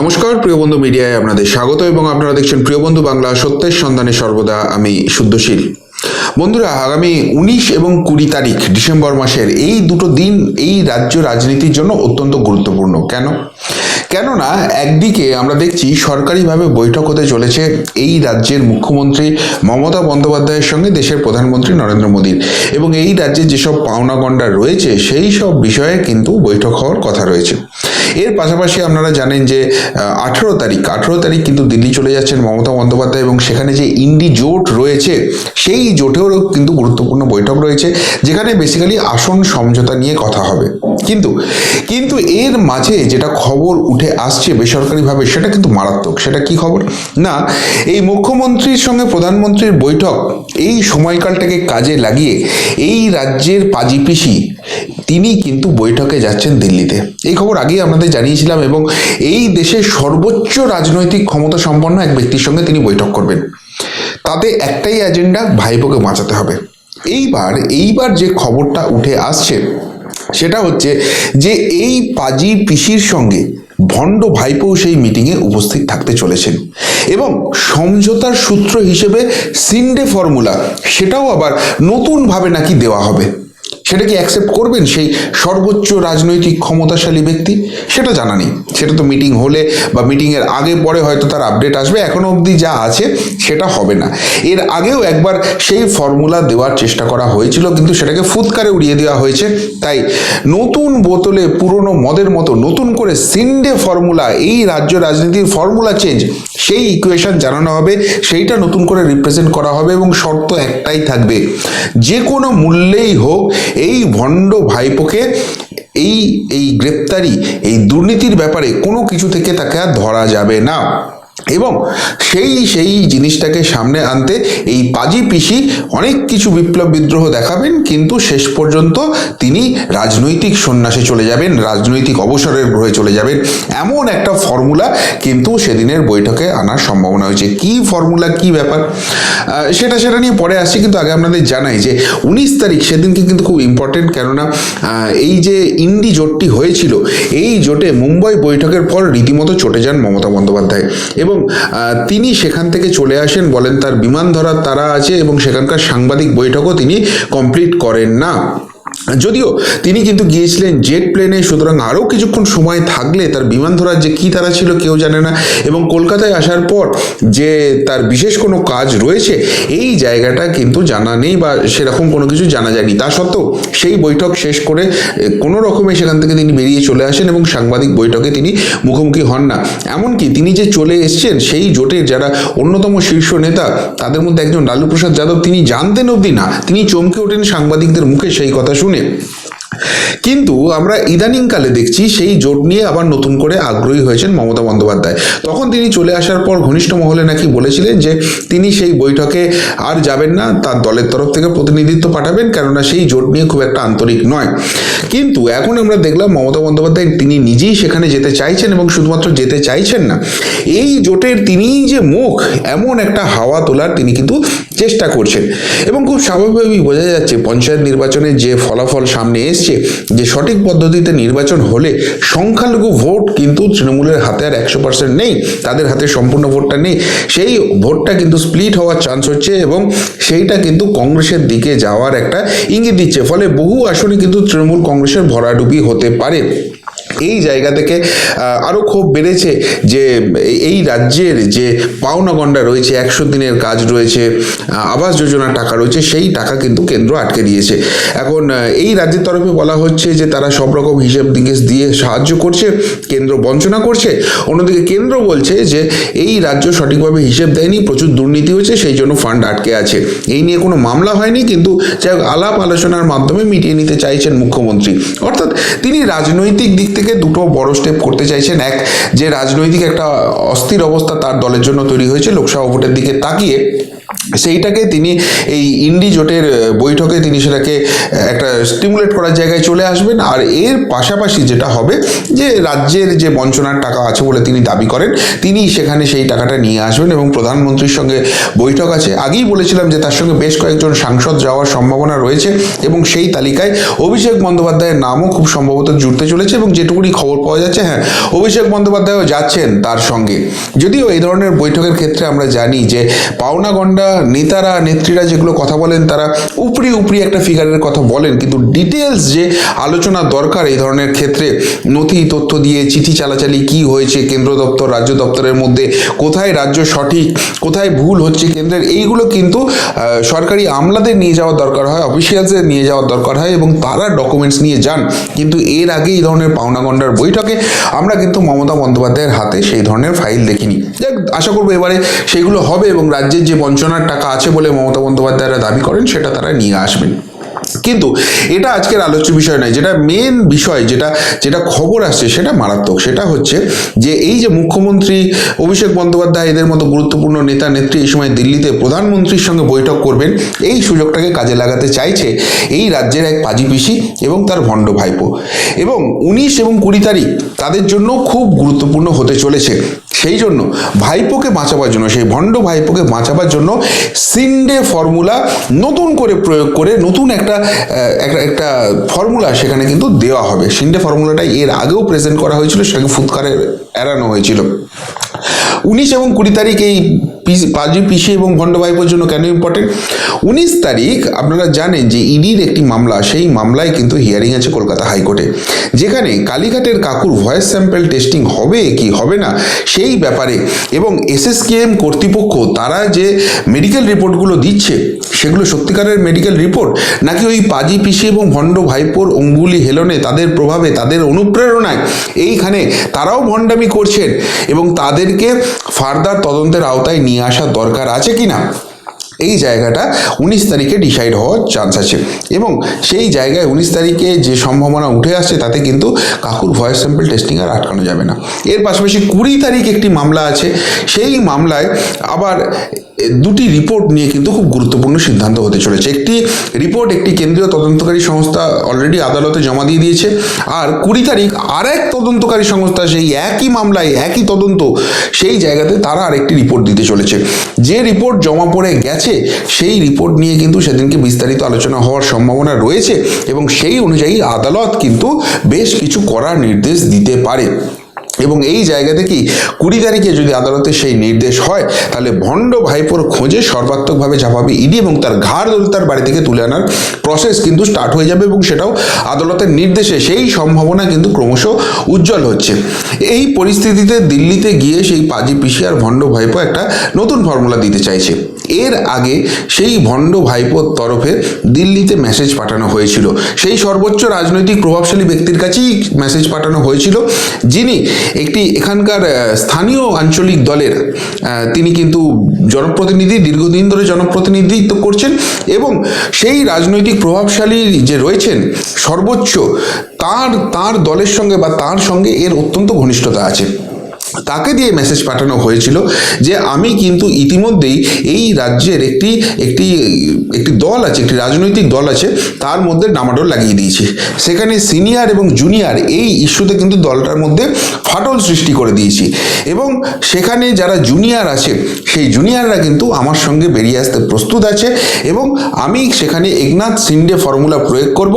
নমস্কার, প্রিয় বন্ধু মিডিয়ায় আপনাদের স্বাগত এবং আপনারা দেখছেন প্রিয় বন্ধু বাংলা, সত্যের সন্ধানে সর্বদা আমি শুদ্ধশীল। বন্ধুরা, আগামী উনিশ এবং কুড়ি তারিখ ডিসেম্বর মাসের এই দুটো দিন এই রাজ্য রাজনীতির জন্য অত্যন্ত গুরুত্বপূর্ণ। কেন? কেননা, একদিকে আমরা দেখছি সরকারিভাবে বৈঠক হতে চলেছে এই রাজ্যের মুখ্যমন্ত্রী মমতা বন্দ্যোপাধ্যায়ের সঙ্গে দেশের প্রধানমন্ত্রী নরেন্দ্র মোদীর এবং এই রাজ্যে যেসব পাওনা পাওনাগণ্ডা রয়েছে, সেই সব বিষয়ে কিন্তু বৈঠক হওয়ার কথা রয়েছে। এর পাশাপাশি আপনারা জানেন যে আঠেরো তারিখ আঠেরো তারিখ কিন্তু দিল্লি চলে যাচ্ছেন মমতা বন্দ্যোপাধ্যায় এবং সেখানে যে ইন্ডি জোট রয়েছে, সেই জোটেরও কিন্তু গুরুত্বপূর্ণ বৈঠক রয়েছে, যেখানে বেসিক্যালি আসন সমঝোতা নিয়ে কথা হবে। কিন্তু কিন্তু এর মাঝে যেটা খবর উঠে আসছে বেসরকারিভাবে, সেটা কিন্তু মারাত্মক। সেটা কি খবর? না, এই মুখ্যমন্ত্রীর সঙ্গে প্রধানমন্ত্রীর বৈঠক, এই সময়কালটাকে কাজে লাগিয়ে এই রাজ্যের পাজি পিসি তিনি কিন্তু বৈঠকে যাচ্ছেন দিল্লিতে। এই খবর আগেই আপনাদের জানিয়েছিলাম এবং এই দেশের সর্বোচ্চ রাজনৈতিক ক্ষমতা সম্পন্ন এক ব্যক্তির সঙ্গে তিনি বৈঠক করবেন। তাতে একটাই এজেন্ডা ভাইপোকে বাঁচাতে হবে। এইবার এইবার যে খবরটা উঠে আসছে, সেটা হচ্ছে যে এই পাজি পিসির সঙ্গে ভণ্ড ভাইপো সেই মিটিংয়ে উপস্থিত থাকতে চলেছেন এবং সমঝোতার সূত্র হিসেবে সিন্ডে ফর্মুলা, সেটাও আবার নতুনভাবে নাকি দেওয়া হবে। সেটা কি অ্যাকসেপ্ট করবেন সেই সর্বোচ্চ রাজনৈতিক ক্ষমতাশালী ব্যক্তি? সেটা জানা নেই। সেটা তো মিটিং হলে বা মিটিংয়ের আগে, পরে হয়তো তার আপডেট আসবে। এখনও অবধি যা আছে, সেটা হবে না। এর আগেও একবার সেই ফর্মুলা দেওয়ার চেষ্টা করা হয়েছিল, কিন্তু সেটাকে ফুৎকারে উড়িয়ে দেওয়া হয়েছে। তাই নতুন বোতলে, পুরনো মদের মতো নতুন করে সিন্ডে ফর্মুলা এই রাজ্য রাজনীতির ফর্মুলা চেঞ্জ সেই ইকুয়েশন জানানো হবে, সেইটা নতুন করে রিপ্রেজেন্ট করা হবে এবং শর্ত একটাই থাকবে। যে কোনো মূল্যেই হোক এই ভণ্ড ভাইপোকে এই এই গ্রেপ্তারি, এই দুর্নীতির ব্যাপারে কোনো কিছু থেকে তাকে আর ধরা যাবে না। এবং সেই সেই জিনিসটাকে সামনে আনতে এই পাজি পিসি অনেক কিছু বিপ্লব বিদ্রোহ দেখাবেন, কিন্তু শেষ পর্যন্ত তিনি রাজনৈতিক সন্ন্যাসে চলে যাবেন, রাজনৈতিক অবসরের গ্রহে চলে যাবেন। এমন একটা ফর্মুলা কিন্তু সেদিনের বৈঠকে আনার সম্ভাবনা হয়েছে। কি ফর্মুলা, কি ব্যাপার? সেটা সেটা নিয়ে পরে আসছি, কিন্তু আগে আপনাদের জানাই যে উনিশ তারিখ সেদিনকে কিন্তু খুব ইম্পর্টেন্ট কেননা এই যে ইন্ডি জোটটি হয়েছিল, এই জোটে মুম্বাই বৈঠকের পর রীতিমতো চটে যান মমতা বন্দ্যোপাধ্যায়। এবং আহ, তিনি সেখান থেকে চলে আসেন বলেন তার বিমান ধরার তারা আছে এবং সেখানকার সাংবাদিক বৈঠকও তিনি কমপ্লিট করেন না। যদিও তিনি কিন্তু গিয়েছিলেন জেট প্লেনে, সুতরাং আরও কিছুক্ষণ সময় থাকলে তার বিমান ধরার যে কী তারা ছিল কেউ জানে না। এবং কলকাতায় আসার পর যে তার বিশেষ কোনো কাজ রয়েছে, এই জায়গাটা কিন্তু জানা নেই বা সেরকম কোনো কিছু জানা যায়নি। তা সত্ত্বেও সেই বৈঠক শেষ করে কোনো রকমে সেখান থেকে তিনি বেরিয়ে চলে আসেন এবং সাংবাদিক বৈঠকে তিনি মুখোমুখি হন না। এমনকি তিনি যে চলে এসছেন, সেই জোটের যারা অন্যতম শীর্ষ নেতা, তাদের মধ্যে একজন লালু প্রসাদ যাদব তিনি জানতেন অবধি না। তিনি চমকে ওঠেন সাংবাদিকদের মুখে, সেই কথা শুনে। কিন্তু আমরা ইদানিংকালে দেখছি সেই জোট নিয়ে আবার নতুন করে আগ্রহী হয়েছেন মমতা বন্দ্যোপাধ্যায়। তখন তিনি চলে আসার পর ঘনিষ্ঠ মহলে নাকি বলেছিলেন যে, তিনি সেই বৈঠকে আর যাবেন না, তার দলের তরফ থেকে প্রতিনিধিত্ব পাঠাবেন, কেননা সেই জোট নিয়ে খুব একটা আন্তরিক নয়। কিন্তু এখন আমরা দেখলাম মমতা বন্দ্যোপাধ্যায় তিনি নিজেই সেখানে যেতে চাইছেন এবং শুধুমাত্র যেতে চাইছেন না, এই জোটের তিনিই যে মুখ, এমন একটা হাওয়া তোলার তিনি কিন্তু চেষ্টা করছেন এবং খুব স্বাভাবিকভাবেই বোঝা যাচ্ছে পঞ্চায়েত নির্বাচনের যে ফলাফল সামনে এসছে, যে সঠিক পদ্ধতিতে নির্বাচন হলে সংখ্যালঘু ভোট কিন্তু তৃণমূলের হাতে আর একশো পার্সেন্ট নেই, তাদের হাতে সম্পূর্ণ ভোটটা নেই। সেই ভোটটা কিন্তু স্প্লিট হওয়ার চান্স হচ্ছে এবং সেইটা কিন্তু কংগ্রেসের দিকে যাওয়ার একটা ইঙ্গিত দিচ্ছে। ফলে বহু আসনে কিন্তু তৃণমূল কংগ্রেসের ভরাডুবি হতে পারে। এই জায়গা থেকে আরও আরও ক্ষোভ বেড়েছে যে এই রাজ্যের যে পাওনা গন্ডা রয়েছে, একশো দিনের কাজ রয়েছে আবাস যোজনার টাকা রয়েছে, সেই টাকা কিন্তু কেন্দ্র আটকে দিয়েছে। এখন এই রাজ্যের তরফে বলা হচ্ছে যে তারা সব রকম হিসেব নিকেশ দিয়ে সাহায্য করছে, কেন্দ্র বঞ্চনা করছে। অন্যদিকে কেন্দ্র বলছে যে এই রাজ্য সঠিকভাবে হিসেব দেয়নি, প্রচুর দুর্নীতি হয়েছে সেই জন্য ফান্ড আটকে আছে। এই নিয়ে কোনো মামলা হয়নি, কিন্তু যাই আলাপ আলোচনার মাধ্যমে মিটিয়ে নিতে চাইছেন মুখ্যমন্ত্রী। অর্থাৎ তিনি রাজনৈতিক দিক থেকে দুটো বড় স্টেপ করতে চাইছেন এক, যে রাজনৈতিক একটা অস্থির অবস্থা তার দলের জন্য তৈরি হয়েছে, লোকসভা ভোটের দিকে তাকিয়ে। সেইটাকে তিনি এই ইন্ডি জোটের বৈঠকে তিনি সেটাকে একটা স্টিমুলেট করার জায়গায় চলে আসবেন। আর এর পাশাপাশি যেটা হবে, যে রাজ্যের যে বঞ্চনার টাকা আছে বলে তিনি দাবি করেন, তিনি সেখানে সেই টাকাটা নিয়ে আসবেন এবং প্রধানমন্ত্রীর সঙ্গে বৈঠক আছে। আগেই বলেছিলাম যে তার সঙ্গে বেশ কয়েকজন সাংসদ যাওয়ার সম্ভাবনা রয়েছে এবং সেই তালিকায় অভিষেক বন্দ্যোপাধ্যায়ের নামও খুব সম্ভবত জুড়তে চলেছে এবং যেটুকুনি খবর পাওয়া যাচ্ছে হ্যাঁ অভিষেক বন্দ্যোপাধ্যায়ও যাচ্ছেন তার সঙ্গে। যদিও এই ধরনের বৈঠকের ক্ষেত্রে আমরা জানি যে পাওনা গন্ডা নেতারা, নেত্রীরা যেগুলো কথা বলেন, তারা উপরি উপরি একটা ফিগারের কথা বলেন। কিন্তু ডিটেলস যে আলোচনা দরকার এই ধরনের ক্ষেত্রে, নথি, তথ্য দিয়ে চিঠি চালাচালি কি হয়েছে কেন্দ্র দপ্তর, রাজ্য দপ্তরের মধ্যে, কোথায় রাজ্য সঠিক, কোথায় ভুল হচ্ছে কেন্দ্রের, এইগুলো কিন্তু সরকারি আমলাদের নিয়ে যাওয়ার দরকার হয় অফিসিয়ালসদের নিয়ে যাওয়ার দরকার হয় এবং তারা ডকুমেন্টস নিয়ে যান। কিন্তু এর আগে এই ধরনের পাওনা গন্ডার বৈঠকে আমরা কিন্তু মমতা বন্দ্যোপাধ্যায়ের হাতে সেই ধরনের ফাইল দেখিনি। যাক, আশা করব এবারে সেগুলো হবে এবং রাজ্যের যে বঞ্চনার টাকা আছে বলে মমতা বন্দ্যোপাধ্যায়রা দাবি করেন, সেটা তারা নিয়ে আসবেন। কিন্তু এটা আজকের আলোচ্য বিষয় নয়, যেটা মেন বিষয়, যেটা যেটা খবর আসছে সেটা মারাত্মক। সেটা হচ্ছে যে এই যে মুখ্যমন্ত্রী অভিষেক বন্দ্যোপাধ্যায়, এদের মতো গুরুত্বপূর্ণ নেতা, নেত্রী এই সময় দিল্লিতে প্রধানমন্ত্রীর সঙ্গে বৈঠক করবেন, এই সুযোগটাকে কাজে লাগাতে চাইছে এই রাজ্যের এক পাজি পিসি এবং তার ভণ্ড ভাইপো। এবং উনিশ এবং কুড়ি তারিখ তাদের জন্য খুব গুরুত্বপূর্ণ হতে চলেছে। সেই জন্য ভাইপোকে বাঁচাবার জন্য, সেই ভণ্ড ভাইপোকে বাঁচাবার জন্য সিন্ডে ফর্মুলা নতুন করে প্রয়োগ করে নতুন একটা একটা একটা ফর্মুলা সেখানে কিন্তু দেওয়া হবে। সিন্ডে ফর্মুলাটা এর আগেও প্রেজেন্ট করা হয়েছিল সেটাকে ফুৎকারে এড়ানো হয়েছিল। উনিশ এবং কুড়ি তারিখ এই পাজি পিসি এবং ভণ্ড ভাইপোর জন্য কেন ইম্পর্টেন্ট উনিশ তারিখ আপনারা জানেন যে ইডির একটি মামলা, সেই মামলায় কিন্তু হিয়ারিং আছে কলকাতা হাইকোর্টে। যেখানে কালীঘাটের কাকুর ভয়েস স্যাম্পেল টেস্টিং হবে কি হবে না, সেই ব্যাপারে এবং এসএসকেএম কর্তৃপক্ষ তারা যে মেডিকেল রিপোর্টগুলো দিচ্ছে, সেগুলো সত্যিকারের মেডিকেল রিপোর্ট নাকি ওই পাজি পিসি এবং ভণ্ড ভাইপোর অঙ্গুলি হেলনে তাদের প্রভাবে, তাদের অনুপ্রেরণায় এইখানে তারাও ভণ্ডামি করছেন এবং তাদেরকে ফার্দার তদন্তের আওতায় নিয়ে আসার দরকার আছে কি না এই জায়গাটা উনিশ তারিখে ডিসাইড হওয়ার চান্স আছে। এবং সেই জায়গায় উনিশ তারিখে যে সম্ভাবনা উঠে আসছে, তাতে কিন্তু কাকুর ভয়েস স্যাম্পল টেস্টিং আর আটকানো যাবে না। এর পাশাপাশি কুড়ি তারিখ একটি মামলা আছে। সেই মামলায় আবার দুটি রিপোর্ট নিয়ে কিন্তু খুব গুরুত্বপূর্ণ সিদ্ধান্ত হতে চলেছে। একটি রিপোর্ট একটি কেন্দ্রীয় তদন্তকারী সংস্থা অলরেডি আদালতে জমা দিয়ে দিয়েছে। আর কুড়ি তারিখ আর এক তদন্তকারী সংস্থা সেই একই মামলায় একই তদন্ত সেই জায়গাতে তারা আরেকটি রিপোর্ট দিতে চলেছে। যে রিপোর্ট জমা পড়ে গেছে, সেই রিপোর্ট নিয়ে কিন্তু সেদিনকে বিস্তারিত আলোচনা হওয়ার সম্ভাবনা রয়েছে এবং সেই অনুযায়ী আদালত কিন্তু বেশ কিছু করার নির্দেশ দিতে পারে। এবং এই জায়গা থেকেই কুড়ি তারিখে যদি আদালতে সেই নির্দেশ হয়, তাহলে ভণ্ড ভাইপোর খোঁজে সর্বাত্মকভাবে ঝাঁপাবে ইডি এবং তার ঘাড় দলতার বাড়ি থেকে তুলে আনার প্রসেস কিন্তু স্টার্ট হয়ে যাবে এবং সেটাও আদালতের নির্দেশে। সেই সম্ভাবনা কিন্তু ক্রমশ উজ্জ্বল হচ্ছে। এই পরিস্থিতিতে দিল্লিতে গিয়ে সেই পাজি পিসি আর ভণ্ড ভাইপো একটা নতুন ফর্মুলা দিতে চাইছে। এর আগে সেই ভণ্ড ভাইপোর তরফে দিল্লিতে মেসেজ পাঠানো হয়েছিল। সেই সর্বোচ্চ রাজনৈতিক প্রভাবশালী ব্যক্তির কাছেই মেসেজ পাঠানো হয়েছিল, যিনি একটি এখানকার স্থানীয় আঞ্চলিক দলের তিনি কিন্তু জনপ্রতিনিধি, দীর্ঘদিন ধরে জনপ্রতিনিধিত্ব করছেন এবং সেই রাজনৈতিক প্রভাবশালী যে রয়েছেন, সর্বোচ্চ তার তার দলের সঙ্গে বা তার সঙ্গে এর অত্যন্ত ঘনিষ্ঠতা আছে। তাকে দিয়ে মেসেজ পাঠানো হয়েছিল যে, আমি কিন্তু ইতিমধ্যেই এই রাজ্যের একটি একটি একটি দল আছে, একটি রাজনৈতিক দল আছে, তার মধ্যে ডামাডোল লাগিয়ে দিয়েছি। সেখানে সিনিয়র এবং জুনিয়র এই ইস্যুতে কিন্তু দলটার মধ্যে ফাটল সৃষ্টি করে দিয়েছি। এবং সেখানে যারা জুনিয়র আছে, সেই জুনিয়ররা কিন্তু আমার সঙ্গে বেরিয়ে আসতে প্রস্তুত আছে এবং আমি সেখানে একনাথ সিন্ডে ফর্মুলা প্রয়োগ করব।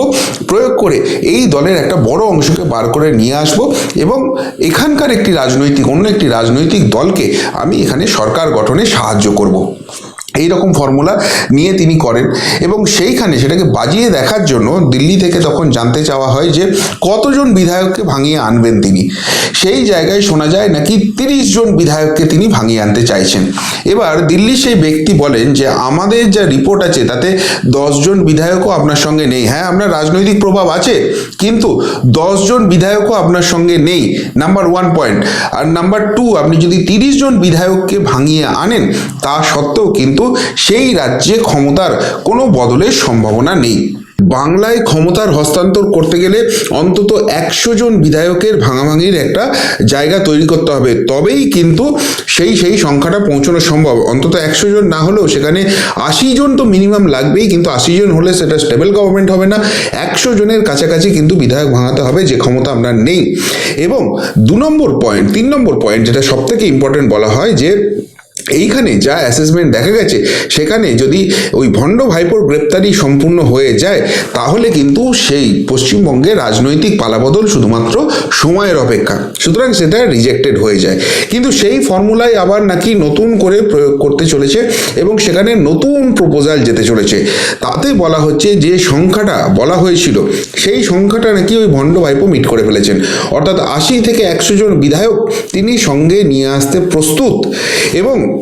প্রয়োগ করে এই দলের একটা বড় অংশকে বার করে নিয়ে আসব এবং এখানকার একটি রাজনৈতিক অন্য একটি রাজনৈতিক দলকে আমি এখানে সরকার গঠনে সাহায্য করব। এই রকম ফর্মুলা নিয়ে তিনি করেন এবং সেইখানে সেটাকে বাজিয়ে দেখার জন্য দিল্লি থেকে তখন জানতে চাওয়া হয় যে কতজন বিধায়ককে ভাঙিয়ে আনবেন তিনি। সেই জায়গায় শোনা যায় নাকি তিরিশ জন বিধায়ককে তিনি ভাঙিয়ে আনতে চাইছেন। এবার দিল্লির সেই ব্যক্তি বলেন যে, আমাদের যা রিপোর্ট আছে তাতে দশজন বিধায়কও আপনার সঙ্গে নেই। হ্যাঁ আপনার রাজনৈতিক প্রভাব আছে, কিন্তু দশজন বিধায়কও আপনার সঙ্গে নেই নাম্বার ওয়ান পয়েন্ট আর নাম্বার টু আপনি যদি তিরিশ জন বিধায়ককে ভাঙিয়ে আনেন, তা সত্ত্বেও কিন্তু সেই রাজ্যে ক্ষমতার কোনো বদলের সম্ভাবনা নেই। বাংলায় ক্ষমতার হস্তান্তর করতে গেলে অন্তত একশো জন বিধায়কের ভাঙাভাঙির একটা জায়গা তৈরি করতে হবে। তবেই কিন্তু সেই সেই সংখ্যাটা পৌঁছানো সম্ভব। অন্তত একশো জন না হলেও সেখানে আশি জন তো মিনিমাম লাগবেই, কিন্তু আশি জন হলে সেটা স্টেবল গভর্নমেন্ট হবে না। একশো জনের কাছাকাছি কিন্তু বিধায়ক ভাঙাতে হবে, যে ক্ষমতা আমরা নেই। এবং দু নম্বর পয়েন্ট তিন নম্বর পয়েন্ট যেটা সব থেকে ইম্পর্টেন্ট বলা হয় যে এইখানে যা অ্যাসেসমেন্ট দেখা গেছে, সেখানে যদি ওই ভণ্ড ভাইপোর গ্রেপ্তারি সম্পূর্ণ হয়ে যায়, তাহলে কিন্তু সেই পশ্চিমবঙ্গে রাজনৈতিক পালাবদল শুধুমাত্র সময়ের অপেক্ষা। সুতরাং সেটা রিজেক্টেড হয়ে যায়। কিন্তু সেই ফর্মুলায় আবার নাকি নতুন করে প্রয়োগ করতে চলেছে এবং সেখানে নতুন প্রপোজাল যেতে চলেছে। তাতে বলা হচ্ছে যে সংখ্যাটা বলা হয়েছিল, সেই সংখ্যাটা নাকি ওই ভণ্ড ভাইপো মিট করে ফেলেছেন। অর্থাৎ আশি থেকে একশো জন বিধায়ক তিনি সঙ্গে নিয়ে আসতে প্রস্তুত এবং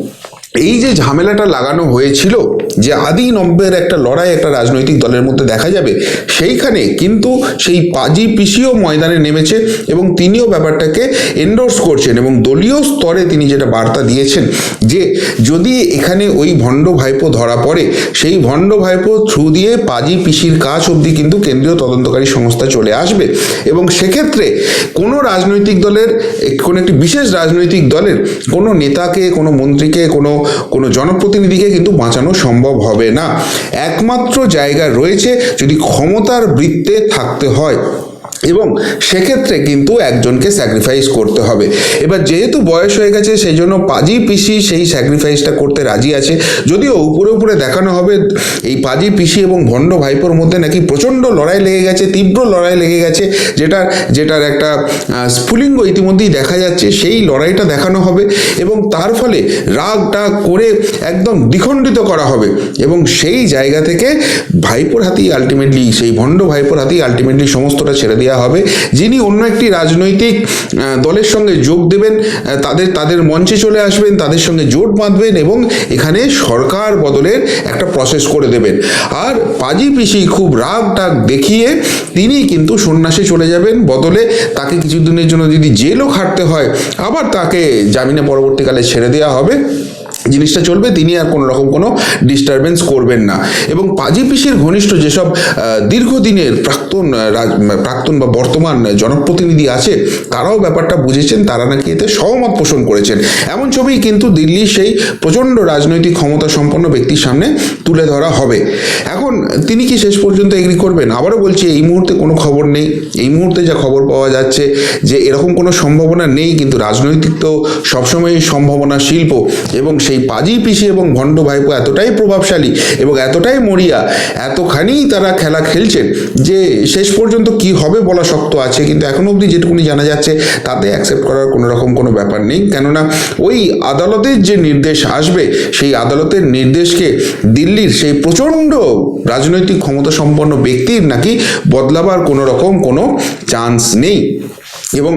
এই যে ঝামেলাটা লাগানো হয়েছিল যে আদি নব্বের একটা লড়াই একটা রাজনৈতিক দলের মধ্যে দেখা যাবে, সেইখানে কিন্তু সেই পাজি পিসিও ময়দানে নেমেছে এবং তিনিও ব্যাপারটাকে এন্ডোর্স করছেন এবং দলীয় স্তরে তিনি যেটা বার্তা দিয়েছেন যে যদি এখানে ওই ভণ্ড ভাইপো ধরা পড়ে, সেই ভণ্ড ভাইপো থ্রু দিয়ে পাজি পিসির কাজ অবধি কিন্তু কেন্দ্রীয় তদন্তকারী সংস্থা চলে আসবে এবং সেক্ষেত্রে কোনো রাজনৈতিক দলের, কোনো একটি বিশেষ রাজনৈতিক দলের কোনো নেতাকে, কোনো মন্ত্রীকে, কোনো কোনো জনপ্রতিনিধিকে কিন্তু বাঁচানো সম্ভব হবে না। একমাত্র জায়গা রয়েছে যদি ক্ষমতার বৃত্তে থাকতে হয়। এবং সেক্ষেত্রে কিন্তু একজনকে স্যাক্রিফাইস করতে হবে। এবার যেহেতু বয়স হয়ে গেছে সেই জন্য পাজি পিসি সেই স্যাক্রিফাইসটা করতে রাজি আছে। যদিও উপরে উপরে দেখানো হবে, এই পাজি পিসি এবং ভণ্ড ভাইপোর মধ্যে নাকি প্রচণ্ড লড়াই লেগে গেছে, তীব্র লড়াই লেগে গেছে যেটার যেটার একটা স্ফুলিঙ্গ ইতিমধ্যেই দেখা যাচ্ছে, সেই লড়াইটা দেখানো হবে এবং তার ফলে রাগ টাগ করে একদম দ্বিখণ্ডিত করা হবে এবং সেই জায়গা থেকে ভাইপোর হাতেই আলটিমেটলি সেই ভণ্ড ভাইপোর হাতেই আলটিমেটলি সমস্তটা ছেড়ে দেওয়া হবে। যিনি অন্য একটি রাজনৈতিক দলের সঙ্গে যোগ দেবেন তাদের তাদের মঞ্চে চলে আসবেন, তাদের সঙ্গে জোট বাঁধবেন এবং এখানে সরকার বদলের একটা প্রসেস করে দেবেন। আর পাজি পিসি খুব রাগ টাগ দেখিয়ে তিনি কিন্তু সন্ন্যাসে চলে যাবেন। বদলে তাকে কিছুদিনের জন্য যদি জেলও খাটতে হয়, আবার তাকে জামিনে পরবর্তীকালে ছেড়ে দেওয়া হবে। জিনিসটা চলবে, তিনি আর কোনো রকম কোনো ডিস্টারবেন্স করবেন না। এবং পাজি পিসির ঘনিষ্ঠ যেসব দীর্ঘদিনের প্রাক্তন প্রাক্তন বা বর্তমান জনপ্রতিনিধি আছে, তারাও ব্যাপারটা বুঝেছেন, তারা নাকি এতে সহমত পোষণ করেছেন। এমন ছবি কিন্তু দিল্লির সেই প্রচণ্ড রাজনৈতিক ক্ষমতা সম্পন্ন ব্যক্তির সামনে তুলে ধরা হবে। এখন তিনি কি শেষ পর্যন্ত এগ্রি করবেন? আবারও বলছি, এই মুহূর্তে কোনো খবর নেই। এই মুহূর্তে যা খবর পাওয়া যাচ্ছে, যে এরকম কোনো সম্ভাবনা নেই, কিন্তু রাজনৈতিক তো সবসময়ই সম্ভাবনা শিল্প এবং সেই পাজি পিসি এবং ভণ্ড ভাইপো এতটাই প্রভাবশালী এবং এতটাই মরিয়া, এতখানি তারা খেলা খেলছেন যে শেষ পর্যন্ত কি হবে বলা শক্ত আছে। কিন্তু এখনও অবধি যেটুকুনি জানা যাচ্ছে, তাতে অ্যাকসেপ্ট করার কোনো রকম কোনো ব্যাপার নেই। কেননা ওই আদালতের যে নির্দেশ আসবে, সেই আদালতের নির্দেশকে দিল্লির সেই প্রচণ্ড রাজনৈতিক ক্ষমতা সম্পন্ন ব্যক্তির নাকি বদলাবার কোনো রকম কোনো চান্স নেই। এবং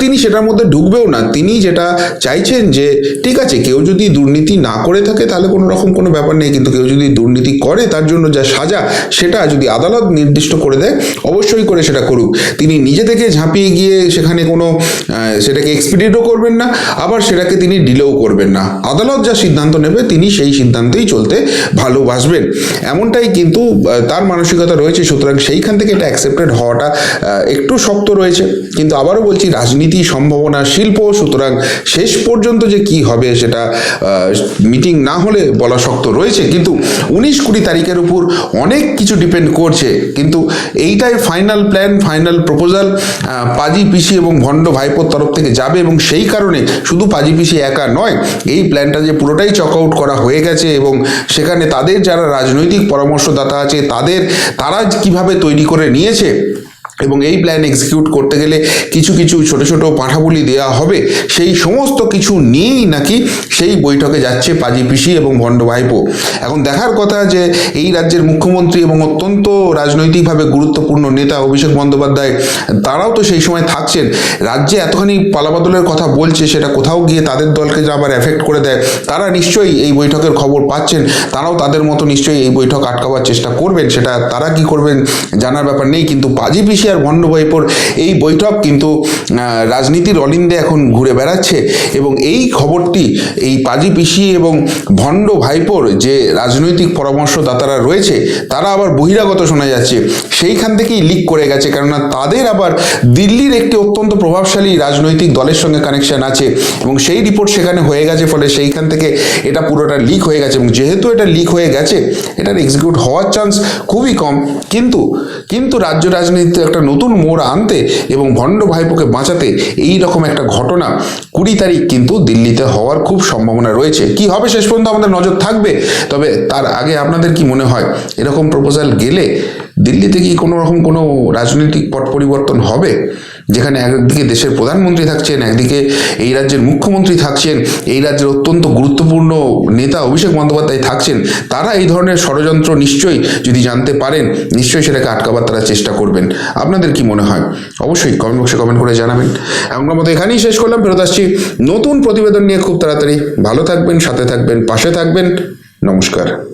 তিনি সেটার মধ্যে ঢুকবেও না। তিনি যেটা চাইছেন যে, ঠিক আছে, কেউ যদি দুর্নীতি না করে থাকে, তাহলে কোনো রকম কোনো ব্যাপার নেই। কিন্তু কেউ যদি দুর্নীতি করে, তার জন্য যা সাজা, সেটা যদি আদালত নির্দিষ্ট করে দেয়, অবশ্যই করে সেটা করুক। তিনি নিজে থেকে ঝাঁপিয়ে গিয়ে সেখানে কোনো সেটাকে এক্সপিডিটও করবেন না, আবার সেটাকে তিনি ডিলেও করবেন না। আদালত যা সিদ্ধান্ত নেবে, তিনি সেই সিদ্ধান্তেই চলতে ভালোবাসবেন। এমনটাই কিন্তু তার মানসিকতা রয়েছে। সুতরাং সেইখান থেকে এটা অ্যাকসেপ্টেড হওয়াটা একটু শক্ত রয়েছে। কিন্তু আবারও বলছি, রাজনীতি, সম্ভাবনা, শিল্প, সুতরাং শেষ পর্যন্ত যে কি হবে সেটা মিটিং না হলে বলা শক্ত রয়েছে। কিন্তু উনিশ কুড়ি তারিখের উপর অনেক কিছু ডিপেন্ড করছে। কিন্তু এইটাই ফাইনাল প্ল্যান ফাইনাল প্রপোজাল পাজি পিসি এবং ভণ্ড ভাইপোর তরফ থেকে যাবে এবং সেই কারণে শুধু পাজি পিসি একা নয়, এই প্ল্যানটা যে পুরোটাই চক আউট করা হয়ে গেছে এবং সেখানে তাদের যারা রাজনৈতিক পরামর্শদাতা আছে, তাদের, তারা কীভাবে তৈরি করে নিয়েছে এবং এই প্ল্যান এক্সিকিউট করতে গেলে কিছু কিছু ছোট ছোট পাঠাবলি দেওয়া হবে। সেই সমস্ত কিছু নিয়েই নাকি সেই বৈঠকে যাচ্ছে পাজি পিসি এবং ভণ্ড ভাইপো। এখন দেখার কথা যে এই রাজ্যের মুখ্যমন্ত্রী এবং অত্যন্ত রাজনৈতিকভাবে গুরুত্বপূর্ণ নেতা অভিষেক বন্দ্যোপাধ্যায়, তারাও তো সেই সময় থাকছেন। রাজ্যে এতখানি পালাবদলের কথা বলছে, সেটা কোথাও গিয়ে তাদের দলকে যে আবার এফেক্ট করে দেয়, তারা নিশ্চয়ই এই বৈঠকের খবর পাচ্ছেন। তারাও তাদের মতো নিশ্চয়ই এই বৈঠক আটকাবার চেষ্টা করবেন, সেটা তারা কি করবেন জানার ব্যাপার নেই। কিন্তু পাজি পিসি আর ভণ্ডভাইপোর এই বৈঠক কিন্তু রাজনীতির অলিন্দে এখন ঘুরে বেড়াচ্ছে এবং এই খবরটি এই পাজি পিসি এবং ভণ্ড ভাইপোর যে রাজনৈতিক পরামর্শদাতারা রয়েছে, তারা আবার বহিরাগত শোনা যাচ্ছে। সেইখান থেকেই লিক করে গেছে, কেননা তাদের আবার দিল্লির একটি অত্যন্ত প্রভাবশালী রাজনৈতিক দলের সঙ্গে কানেকশন আছে এবং সেই রিপোর্ট সেখানে হয়ে গেছে, ফলে সেইখান থেকে এটা পুরোটা লিক হয়ে গেছে এবং যেহেতু এটা লিক হয়ে গেছে, এটার এক্সিকিউট হওয়ার চান্স খুবই কম। কিন্তু কিন্তু রাজ্য রাজনীতিতে একটা নতুন মোড় আনতে এবং ভণ্ড ভাইপোকে বাঁচাতে এই রকম একটা ঘটনা কুড়ি তারিখ কিন্তু দিল্লিতে হওয়ার খুব সম্ভাবনা রয়েছে। কি হবে শেষ পর্যন্ত আমাদের নজর থাকবে? তবে তার আগে আপনাদের কি মনে হয়, এরকম প্রপোজাল গেলে দিল্লিতে কি কোনো রকম কোনো রাজনৈতিক পট পরিবর্তন হবে? যেখানে একদিকে দেশের প্রধানমন্ত্রী থাকছেন, একদিকে এই রাজ্যের মুখ্যমন্ত্রী থাকছেন, এই রাজ্যের অত্যন্ত গুরুত্বপূর্ণ নেতা অভিষেক বন্দ্যোপাধ্যায় থাকছেন, তারা এই ধরনের ষড়যন্ত্র নিশ্চয়ই যদি জানতে পারেন, নিশ্চয়ই সেটাকে আটকাবার তারা চেষ্টা করবেন। আপনাদের কি মনে হয়? অবশ্যই কমেন্ট বক্সে কমেন্ট করে জানাবেন। এমন মতো এখানেই শেষ করলাম, ফেরত আসছি নতুন প্রতিবেদন নিয়ে খুব তাড়াতাড়ি। ভালো থাকবেন, সাথে থাকবেন, পাশে থাকবেন। নমস্কার।